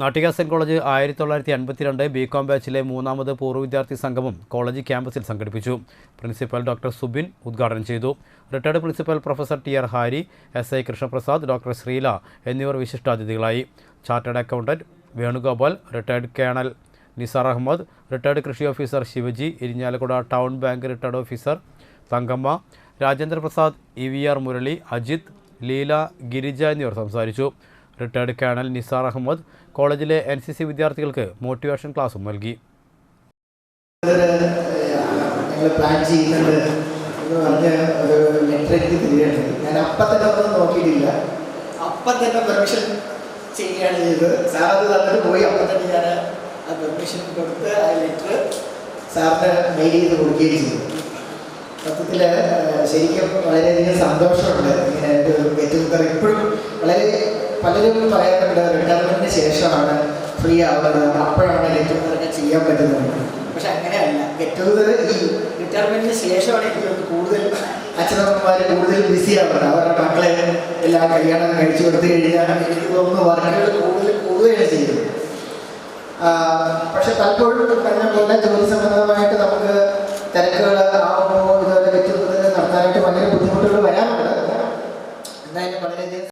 Nattika saint college ആയിരത്തി തൊള്ളായിരത്തി അൻപത്തിരണ്ട് ബി കോം ബാച്ചിലെ മൂന്നാമത് പൂർവ വിദ്യാർത്ഥി സംഗമം കോളേജ് ക്യാമ്പസിൽ സംഘടിപ്പിച്ചു. പ്രിൻസിപ്പൽ ഡോക്ടർ സുബിൻ ഉദ്ഘാടനം ചെയ്തു. Retired principal professor T R Hari S I Krishnaprasad doctor Sreela എന്നിവർ വിശിഷ്ടാതിഥികളായി. Chartered accountant Venugopal retired colonel Nisar Ahmed retired കൃഷി officer Shivaji Irinjalakuda town bank retired officer Thankamma Rajendraprasad E V R Murali Ajith Leela Girija എന്നിവർ സംസാരിച്ചു. Retired colonel Nisar Ahmed കോളേജിലെ N C C വിദ്യാർത്ഥികൾക്ക് motivation ക്ലാസും നൽകി. Plan എന്ന് പറഞ്ഞ ഒരു ഞാൻ നോക്കിയിട്ടില്ല. പെർമിഷൻ ചെയ്യുകയാണ് ചെയ്തത്. സാർ അത് തന്നിട്ട് പോയി. അപ്പം തന്നെ ഞാൻ ആ പെർമിഷൻ കൊടുത്ത് ആ ലെറ്റർ സാറിന് മെയിൽ ചെയ്ത് കൊടുക്കുകയും ചെയ്തു. സത്യത്തിൽ ശരിക്കും വളരെയധികം സന്തോഷമുണ്ട് ഇങ്ങനെ ഒരു ഇപ്പോഴും വളരെ പലരും പറയാറുണ്ട് റിട്ടയർമെന്റിന് ശേഷമാണ് ഫ്രീ ആവുന്നത്. അപ്പോഴാണ് ഗെറ്റ് ടുഗദറൊക്കെ ചെയ്യാൻ പറ്റുന്നത്. പക്ഷെ അങ്ങനെയല്ല. ഗെറ്റ് ടുഗദർ ഈ റിട്ടയർമെന്റിന് ശേഷമാണ് എനിക്ക് കൂടുതൽ അച്ഛനമ്മമാർ കൂടുതൽ ബിസി ആവുന്നത്. അവരുടെ മക്കളെ എല്ലാ കല്യാണം കഴിച്ചു കൊടുത്തു കഴിഞ്ഞാൽ എനിക്ക് തോന്നുന്നു വർക്കുകൾ കൂടുതൽ കൂടുതലാണ് ചെയ്യുന്നത് പക്ഷെ പലപ്പോഴും പറഞ്ഞ പോലെ ജോലി